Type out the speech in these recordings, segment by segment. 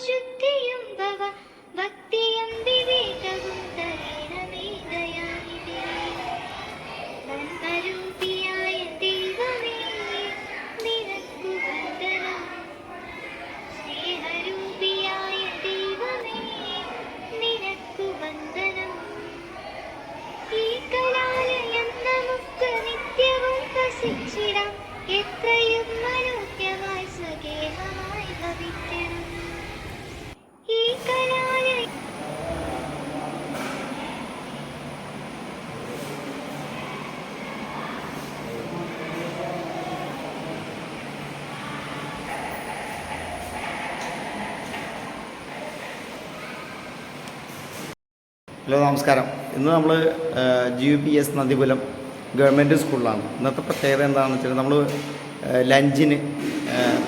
确定 hello നമസ്കാരം. ഇന്ന് നമ്മൾ G U P S Nadipulam government സ്കൂളിലാണ്. ഇന്നത്തെ പ്രത്യേകത എന്താണെന്ന് വെച്ചാൽ നമ്മൾ ലഞ്ചിന്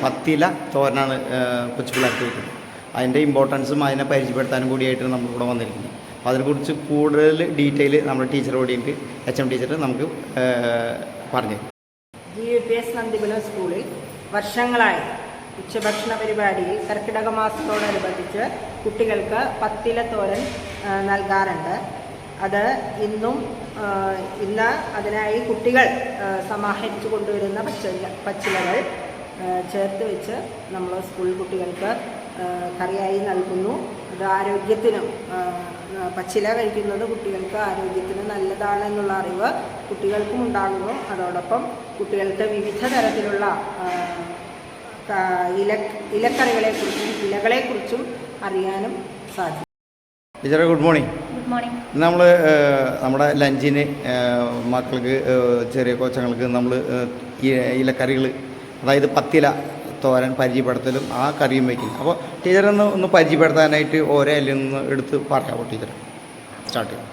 പത്തില തോരനാണ് കൊച്ചു പിള്ളേർക്ക് അതിന്റെ ഇമ്പോർട്ടൻസും അതിനെ പരിചയപ്പെടുത്താനും കൂടിയായിട്ട് നമ്മളിവിടെ വന്നിരിക്കുന്നത്. അപ്പോൾ അതിനെക്കുറിച്ച് കൂടുതൽ ഡീറ്റെയിൽ നമ്മുടെ ടീച്ചറോട് എനിക്ക് എച്ച് എം ടീച്ചർ നമുക്ക് പറഞ്ഞു G U P S Nandipulam സ്കൂളിൽ വർഷങ്ങളായി ഉച്ചഭക്ഷണ പരിപാടിയിൽ കർക്കിടക മാസത്തോടനുബന്ധിച്ച് കുട്ടികൾക്ക് പത്തില തോരൻ നൽകാറുണ്ട്. അത് ഇന്നും ഇന്ന് അതിനായി കുട്ടികൾ സമാഹരിച്ചു കൊണ്ടുവരുന്ന പച്ചില പച്ചിലകൾ ചേർത്ത് വെച്ച് നമ്മൾ സ്കൂൾ കുട്ടികൾക്ക് കറിയായി നൽകുന്നു. അത് ആരോഗ്യത്തിനും പച്ചില കഴിക്കുന്നത് കുട്ടികൾക്ക് ആരോഗ്യത്തിന് നല്ലതാണ് എന്നുള്ള അറിവ് കുട്ടികൾക്കും ഉണ്ടാകുന്നു. അതോടൊപ്പം കുട്ടികൾക്ക് വിവിധ തരത്തിലുള്ള ഇല ഇലക്കറികളെക്കുറിച്ചും ഇലകളെക്കുറിച്ചും അറിയാനും സാധിക്കും. ടീച്ചറെ ഗുഡ് മോർണിംഗ്. Good morning. ഇന്ന് നമ്മൾ നമ്മുടെ ലഞ്ചിന് മക്കൾക്ക് ചെറിയ കൊച്ചങ്ങൾക്ക് നമ്മൾ ഇലക്കറികൾ അതായത് പത്തില തോരൻ പരിചയപ്പെടുത്തലും ആ കറിയും വയ്ക്കും അപ്പോൾ ടീച്ചറൊന്ന് ഒന്ന് പരിചയപ്പെടുത്താനായിട്ട് ഓരോ ഇലയിൽ നിന്ന് എടുത്ത് പറയാമോ ടീച്ചർ സ്റ്റാർട്ട് ചെയ്യാം.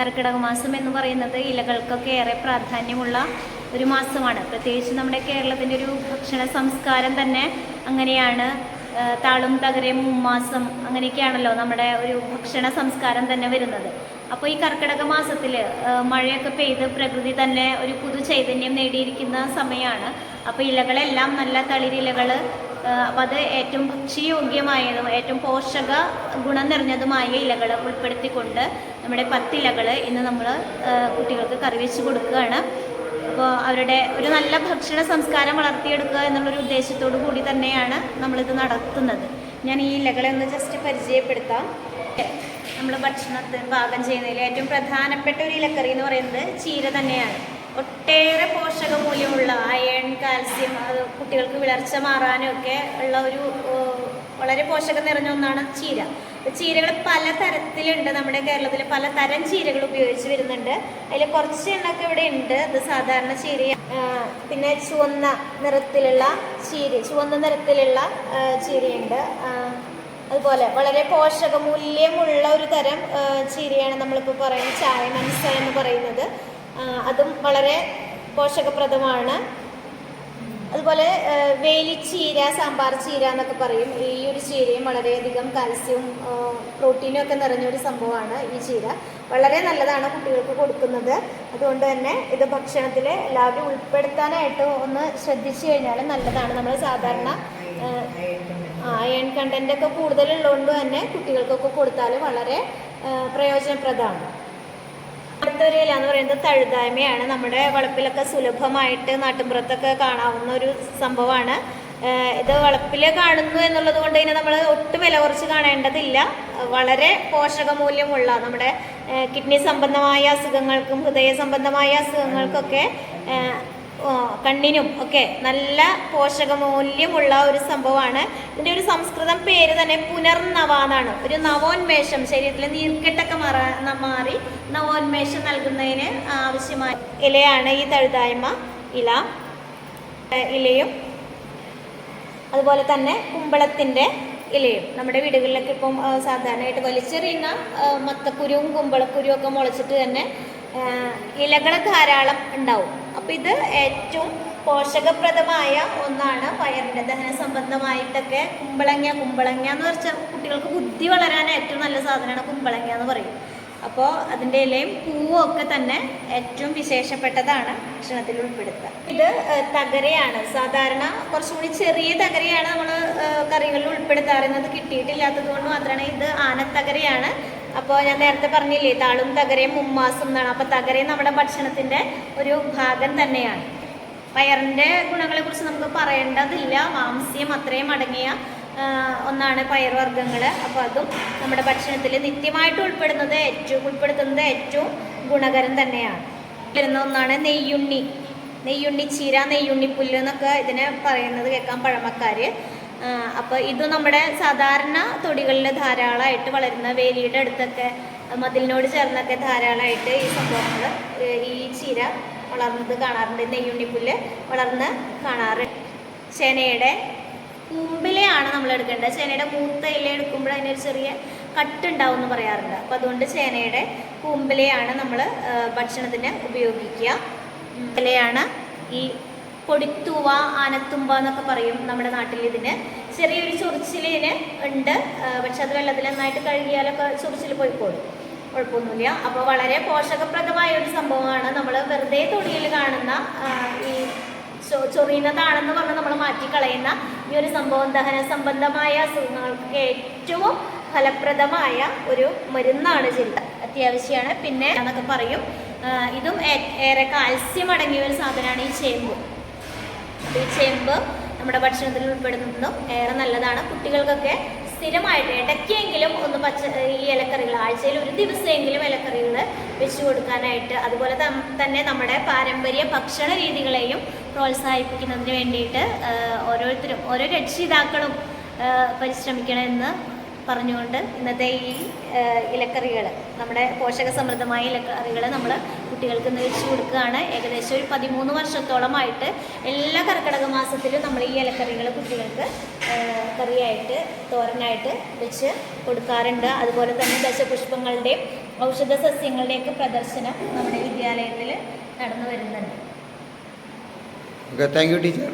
കർക്കിടക മാസം എന്ന് പറയുന്നത് ഇലകൾക്കൊക്കെ ഏറെ പ്രാധാന്യമുള്ള ഒരു മാസമാണ്. പ്രത്യേകിച്ച് നമ്മുടെ കേരളത്തിന്റെ ഒരു ഭക്ഷണ സംസ്കാരം തന്നെ അങ്ങനെയാണ്. താളും തകരയും മാസം അങ്ങനെയൊക്കെയാണല്ലോ നമ്മുടെ ഒരു ഭക്ഷണ സംസ്കാരം തന്നെ വരുന്നത്. അപ്പോൾ ഈ കർക്കിടക മാസത്തിൽ മഴയൊക്കെ പെയ്ത് പ്രകൃതി തന്നെ ഒരു പുതു ചൈതന്യം നേടിയിരിക്കുന്ന സമയമാണ് അപ്പോൾ ഇലകളെല്ലാം നല്ല തളിരിലകൾ അപ്പോൾ അത് ഏറ്റവും ഭക്ഷ്യയോഗ്യമായതും ഏറ്റവും പോഷക ഗുണം നിറഞ്ഞതുമായ ഇലകൾ ഉൾപ്പെടുത്തിക്കൊണ്ട് നമ്മുടെ പത്തിലകൾ ഇന്ന് നമ്മൾ കുട്ടികൾക്ക് കറി വെച്ച് കൊടുക്കുകയാണ്. അപ്പോൾ അവരുടെ ഒരു നല്ല ഭക്ഷണ സംസ്കാരം വളർത്തിയെടുക്കുക എന്നുള്ളൊരു ഉദ്ദേശത്തോടു കൂടി തന്നെയാണ് നമ്മളിത് നടത്തുന്നത്. ഞാൻ ഈ ഇലകളെ ഒന്ന് ജസ്റ്റ് പരിചയപ്പെടുത്താം. നമ്മൾ ഭക്ഷണത്തിന് പാകം ചെയ്യുന്നതിൽ ഏറ്റവും പ്രധാനപ്പെട്ട ഒരു ഇലക്കറി എന്ന് പറയുന്നത് ചീര തന്നെയാണ്. ഒട്ടേറെ പോഷക മൂല്യമുള്ള അയൺ കാൽസ്യം അത് കുട്ടികൾക്ക് വിളർച്ച മാറാനും ഒക്കെ ഉള്ള ഒരു വളരെ പോഷകം നിറഞ്ഞ ഒന്നാണ് ചീര. ചീരകൾ പല തരത്തിലുണ്ട് നമ്മുടെ കേരളത്തിൽ പലതരം ചീരകൾ ഉപയോഗിച്ച് വരുന്നുണ്ട്. അതിൽ കുറച്ച് എണ്ണൊക്കെ ഇവിടെ ഉണ്ട്. അത് സാധാരണ ചീര പിന്നെ ചുവന്ന നിറത്തിലുള്ള ചീര ചുവന്ന നിറത്തിലുള്ള ചീരയുണ്ട്. അതുപോലെ വളരെ പോഷകമൂല്യമുള്ള ഒരു തരം ചീരയാണ് നമ്മളിപ്പോൾ പറയുന്നത്. ചായ മനസ്സ എന്ന് പറയുന്നത്. അതും വളരെ പോഷകപ്രദമാണ്. അതുപോലെ വേലിച്ചീര സാമ്പാർ ചീര എന്നൊക്കെ പറയും. ഈ ഒരു ചീരയും വളരെയധികം കാൽസ്യവും പ്രോട്ടീനും ഒക്കെ നിറഞ്ഞൊരു സംഭവമാണ് ഈ ചീര. വളരെ നല്ലതാണ് കുട്ടികൾക്ക് കൊടുക്കുന്നത്. അതുകൊണ്ട് തന്നെ ഇത് ഭക്ഷണത്തിൽ എല്ലാവരും ഉൾപ്പെടുത്താനായിട്ട് ഒന്ന് ശ്രദ്ധിച്ചു കഴിഞ്ഞാൽ നല്ലതാണ്. നമ്മൾ സാധാരണ അയൺ കണ്ടന്റ് ഒക്കെ കൂടുതലുള്ളതുകൊണ്ട് തന്നെ കുട്ടികൾക്കൊക്കെ കൊടുത്താൽ വളരെ പ്രയോജനപ്രദമാണ്. ഇല എന്ന് പറയുന്നത് തഴുതായ്മയാണ്. നമ്മുടെ വളപ്പിലൊക്കെ സുലഭമായിട്ട് നാട്ടിൻപുറത്തൊക്കെ കാണാവുന്ന ഒരു സംഭവമാണ്. ഇത് വളപ്പിൽ കാണുന്നു എന്നുള്ളത് കൊണ്ട് തന്നെ നമ്മൾ ഒട്ടും വില കുറച്ച് കാണേണ്ടതില്ല. വളരെ പോഷകമൂല്യമുള്ള നമ്മുടെ കിഡ്നി സംബന്ധമായ അസുഖങ്ങൾക്കും ഹൃദയ സംബന്ധമായ അസുഖങ്ങൾക്കൊക്കെ കണ്ണിനും ഒക്കെ നല്ല പോഷകമൂല്യമുള്ള ഒരു സംഭവമാണ്. ഇതിന്റെ ഒരു സംസ്കൃതം പേര് തന്നെ പുനർനവ എന്നാണ്. ഒരു നവോന്മേഷം ശരീരത്തിലെ നീർക്കെട്ടൊക്കെ മാറാ മാറി നവോന്മേഷം നൽകുന്നതിന് ആവശ്യമായ ഇലയാണ് ഈ തഴുതായ്മ ഇല. ഇലയും അതുപോലെ തന്നെ കുമ്പളത്തിന്റെ ഇലയും. നമ്മുടെ വീടുകളിലൊക്കെ ഇപ്പം സാധാരണയായിട്ട് വലിച്ചെറിയുന്ന മത്തക്കുരുവും കുമ്പളക്കുരുവും ഒക്കെ മുളച്ചിട്ട് തന്നെ ഇലകൾ ധാരാളം ഉണ്ടാവും. അപ്പോൾ ഇത് ഏറ്റവും പോഷകപ്രദമായ ഒന്നാണ് വയറിന്റെ ദഹന സംബന്ധമായിട്ടൊക്കെ കുമ്പളങ്ങ കുമ്പളങ്ങ എന്ന് വെച്ചാൽ കുട്ടികൾക്ക് ബുദ്ധി വളരാൻ ഏറ്റവും നല്ല സാധനമാണ് കുമ്പളങ്ങ എന്ന് പറയും. അപ്പോൾ അതിന്റെ ഇലയും പൂവും ഒക്കെ തന്നെ ഏറ്റവും വിശേഷപ്പെട്ടതാണ് ഭക്ഷണത്തിൽ ഉൾപ്പെടുത്തുക ഇത് തകരയാണ്. സാധാരണ കുറച്ചുകൂടി ചെറിയ തകരയാണ് നമ്മൾ കറികളിൽ ഉൾപ്പെടുത്താറുന്നത് കിട്ടിയിട്ടില്ലാത്തത് കൊണ്ട് മാത്രമാണ് ഇത് ആനത്തകരയാണ്. അപ്പോൾ ഞാൻ നേരത്തെ പറഞ്ഞില്ലേ താളും തകരയും മുമ്മാസും എന്നാണ്. അപ്പോൾ തകരയും നമ്മുടെ ഭക്ഷണത്തിന്റെ ഒരു ഭാഗം തന്നെയാണ്. പയറിന്റെ ഗുണങ്ങളെക്കുറിച്ച് നമുക്ക് പറയേണ്ടതില്ല. മാംസ്യം അത്രയും അടങ്ങിയ ഒന്നാണ് പയർവർഗങ്ങൾ അപ്പോൾ അതും നമ്മുടെ ഭക്ഷണത്തിൽ നിത്യമായിട്ട് ഉൾപ്പെടുന്നത് ഏറ്റവും ഉൾപ്പെടുത്തുന്നത് ഏറ്റവും ഗുണകരം തന്നെയാണ്. വരുന്ന ഒന്നാണ് നെയ്യുണ്ണി. നെയ്യുണ്ണി ചീര നെയ്യുണ്ണി പുല്ല് എന്നൊക്കെ ഇതിനെ പറയുന്നത് കേൾക്കാം പഴമക്കാർ അപ്പോൾ ഇത് നമ്മുടെ സാധാരണ തൊടികളിൽ ധാരാളമായിട്ട് വളരുന്ന വേലിയുടെ അടുത്തൊക്കെ മതിലിനോട് ചേർന്നൊക്കെ ധാരാളമായിട്ട് ഈ സംഭവങ്ങൾ ഈ ചീര വളർന്നത് കാണാറുണ്ട്. നെയ്യുണ്ണിപ്പുല്ല് വളർന്ന് കാണാറുണ്ട്. ചേനയുടെ കൂമ്പിലെയാണ് നമ്മൾ എടുക്കേണ്ടത്. ചേനയുടെ മൂത്ത ഇല എടുക്കുമ്പോൾ അതിനൊരു ചെറിയ കട്ടുണ്ടാവും എന്ന് പറയാറുണ്ട്. അപ്പോൾ അതുകൊണ്ട് ചേനയുടെ കൂമ്പിലെയാണ് നമ്മൾ ഭക്ഷണത്തിന് ഉപയോഗിക്കുക. ഇലയാണ് ഈ പൊടിത്തൂവ ആനത്തുമ്പ എന്നൊക്കെ പറയും നമ്മുടെ നാട്ടിൽ ഇതിന്. ചെറിയൊരു ചൊറിച്ചിലിന് ഉണ്ട്. പക്ഷെ അത് വെള്ളത്തിൽ നന്നായിട്ട് കഴുകിയാലൊക്കെ ചൊറിച്ചിൽ പോകും കുഴപ്പമൊന്നുമില്ല. അപ്പോൾ വളരെ പോഷകപ്രദമായ ഒരു സംഭവമാണ് നമ്മൾ വെറുതെ തൊടിയിൽ കാണുന്ന ഈ ചൊറിയുന്നതാണെന്ന് പറഞ്ഞ് നമ്മൾ മാറ്റിക്കളയുന്ന ഈ ഒരു സംഭവം. ദഹന സംബന്ധമായ അസുഖങ്ങൾക്ക് ഏറ്റവും ഫലപ്രദമായ ഒരു മരുന്നാണ് ചിന്ത അത്യാവശ്യമാണ്. പിന്നെ എന്നൊക്കെ പറയും ഇതും ഏറെ കാൽസ്യം അടങ്ങിയ ഒരു സാധനമാണ് ഈ ചേമ്പ്. ചേമ്പ് നമ്മുടെ ഭക്ഷണത്തിൽ ഉൾപ്പെടുന്നതും ഏറെ നല്ലതാണ്. കുട്ടികൾക്കൊക്കെ സ്ഥിരമായിട്ട് ഇടയ്ക്കെങ്കിലും ഒന്ന് പച്ച ഈ ഇലക്കറികൾ ആഴ്ചയിൽ ഒരു ദിവസമെങ്കിലും ഇലക്കറികൾ വെച്ച് കൊടുക്കാനായിട്ട് അതുപോലെ തന്നെ നമ്മുടെ പാരമ്പര്യ ഭക്ഷണ രീതികളെയും പ്രോത്സാഹിപ്പിക്കുന്നതിന് വേണ്ടിയിട്ട് ഓരോരുത്തരും ഓരോ രക്ഷിതാക്കളും പരിശ്രമിക്കണമെന്ന് പറഞ്ഞുകൊണ്ട് ഇന്നത്തെ ഈ ഇലക്കറികൾ നമ്മുടെ പോഷക സമൃദ്ധമായ ഇലക്കറികൾ നമ്മൾ കുട്ടികൾക്ക് ഇന്ന് വെച്ച് കൊടുക്കുകയാണ്. ഏകദേശം ഒരു പതിമൂന്ന് വർഷത്തോളമായിട്ട് എല്ലാ കർക്കിടക മാസത്തിലും നമ്മൾ ഈ ഇലക്കറികൾ കുട്ടികൾക്ക് കറിയായിട്ട് തോരനായിട്ട് വെച്ച് കൊടുക്കാറുണ്ട്. അതുപോലെ തന്നെ ദശപുഷ്പങ്ങളുടെയും ഔഷധ സസ്യങ്ങളുടെയൊക്കെ പ്രദർശനം നമ്മുടെ വിദ്യാലയത്തിൽ നടന്നു വരുന്നുണ്ട്. Thank you teacher